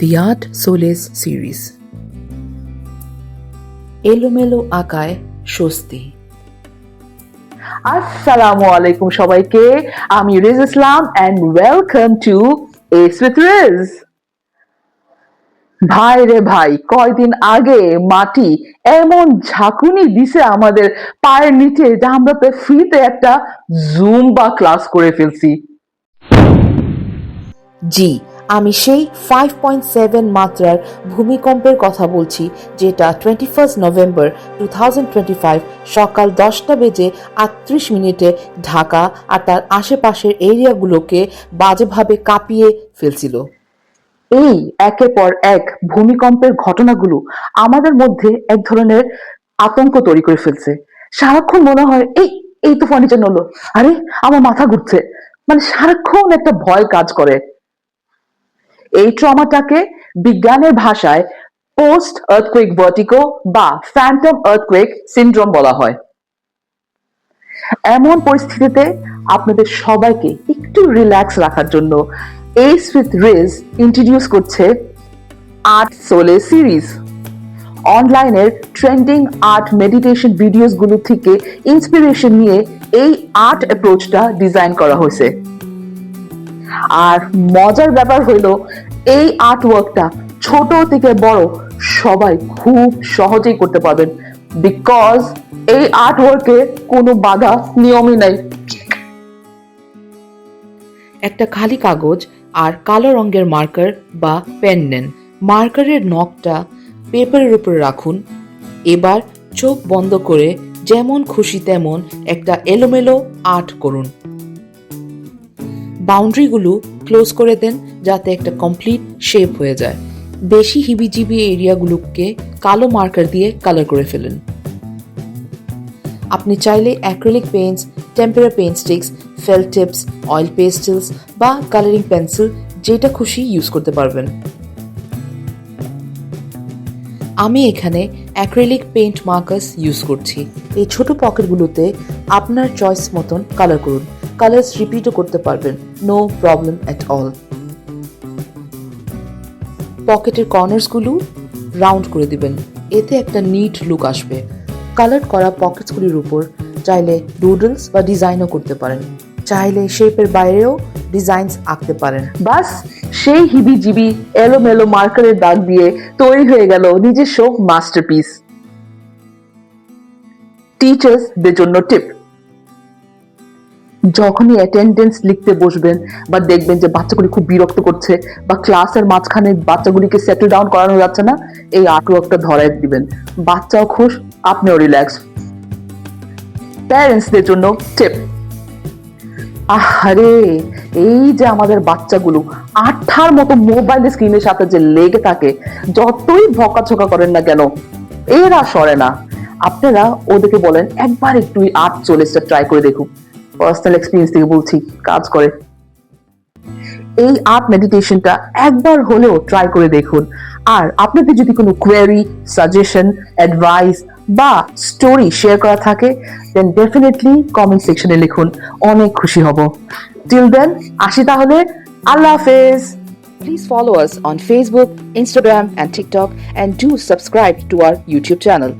The Art Solace Series. এলোমেলো আঁকায় স্বস্তি। আসসালামু আলাইকুম সবাইকে। আমি Riz Islam and welcome to S with Riz ভাই রে ভাই কয়দিন আগে মাটি এমন ঝাঁকুনি দিছে আমাদের পায়ের নিচে যে আমরা তো ফ্রিতে একটা জুম বা ক্লাস করে ফেলছি। জি আমি সেই ফাইভ পয়েন্ট সেভেন মাত্রার ভূমিকম্পের কথা বলছি, যেটা twenty first November two thousand twenty five সকাল দশটা বেজে আটত্রিশ মিনিটে ঢাকা আর তার আশেপাশের এরিয়াগুলোকে বাজেভাবে কাঁপিয়ে ফেলছিল। এই একের পর এক ভূমিকম্পের ঘটনাগুলো আমাদের মধ্যে এক ধরনের আতঙ্ক তৈরি করে ফেলছে। সারাক্ষণ মনে হয়, এই এই তো ফার্নিচার নলো আরে, আমার মাথা ঘুরছে। মানে সারাক্ষণ একটা ভয় কাজ করে। এই ট্রমাটাকে বিজ্ঞানের ভাষায় পোস্ট আর্থকুইক ভার্টিকো বা ফ্যান্টম আর্থকুইক সিন্ড্রোম বলা হয়। এমন পরিস্থিতিতে আপনাদের সবাইকে একটু রিল্যাক্স রাখার জন্য এস উইথ রিজ ইন্ট্রোডিউস করছে আর্ট সোলে সিরিজ অনলাইনের ট্রেন্ডিং আর্ট মেডিটেশন ভিডিওসগুলো থেকে ইন্সপিরেশন নিয়ে এই আর্ট অ্যাপ্রোচটা ডিজাইন করা হয়েছে। আর মজার ব্যাপার হইল এই আর্ট ওয়ার্কটা ছোট থেকে বড় সবাই খুব সহজেই করতে পারবেন। বিকজ এই আর্ট ওয়ার্কে কোনো বাধা নিয়মই নাই। একটা খালি কাগজ আর কালো রঙের মার্কার বা পেন নেন। মার্কারের নখটা পেপারের উপরে রাখুন। এবার চোখ বন্ধ করে যেমন খুশি তেমন একটা এলোমেলো আর্ট করুন। বাউন্ডারিগুলো ক্লোজ করে দেন যাতে একটা কমপ্লিট শেপ হয়ে যায়। বেশি হিবিজিবি এরিয়াগুলোকে কালো মার্কার দিয়ে কালার করে ফেলেন। আপনি চাইলে acrylic paints tempera paint sticks, felt tips, oil pastels বা কালারিং পেন্সিল যেটা খুশি ইউজ করতে পারবেন। আমি এখানে অ্যাক্রিলিক পেন্ট মার্কার্স ইউজ করছি। এই ছোট পকেটগুলোতে আপনার চয়েস মতন কালার করুন। কালার্স রিপিটও করতে পারবেন। নো প্রবলেম অ্যাট অল পকেটের কর্নার্সগুলো রাউন্ড করে দিবেন। এতে একটা নিট লুক আসবে। কালার করা পকেটসগুলির উপর চাইলে ডুডলস বা ডিজাইনও করতে পারেন। চাইলে শেপের বাইরেও ডিজাইনস আঁকতে পারেন। বাস সেই হিবি হিবিজিবি এলোমেলো মার্কারের দাগ দিয়ে তৈরি হয়ে গেল নিজের নিজস্ব মাস্টারপিস টিচার্সদের জন্য টিপ যখনই অ্যাটেন্ডেন্স লিখতে বসবেন বা দেখবেন যে বাচ্চাগুলি খুব বিরক্ত করছে বা ক্লাসের মাঝখানে বাচ্চাগুলিকে সেটেল ডাউন করানো যাচ্ছে না, এই আর্টওয়ার্কটা ধরায় দিবেন। বাচ্চাও খুশ, আপনিও রিল্যাক্স প্যারেন্টসদের জন্য টিপ আহারে, এই যে আমাদের বাচ্চাগুলো, আঠার মতো মোবাইল স্ক্রিনের সাথে যে লেগে থাকে, যতই ভকাঝকা করেন না কেন, এরা সরে না। আপনারা ওদেরকে বলেন, একবার একটু আর্ট চল্লিশটা ট্রাই করে দেখুন পার্সোনাল এক্সপিরিয়েন্স থেকে বলছি কাজ করে। এই আর্ট মেডিটেশনটা একবার হলেও ট্রাই করে দেখুন। আর আপনাদের যদি কোনো কোয়েরি সাজেশন অ্যাডভাইস বা স্টোরি শেয়ার করা থাকে দেন ডেফিনেটলি কমেন্ট সেকশনে লিখুন। অনেক খুশি হব। টিল দেন আসি তাহলে। আল্লাহ হাফেজ। Please follow us on Facebook, Instagram, and TikTok, and do subscribe to our YouTube channel.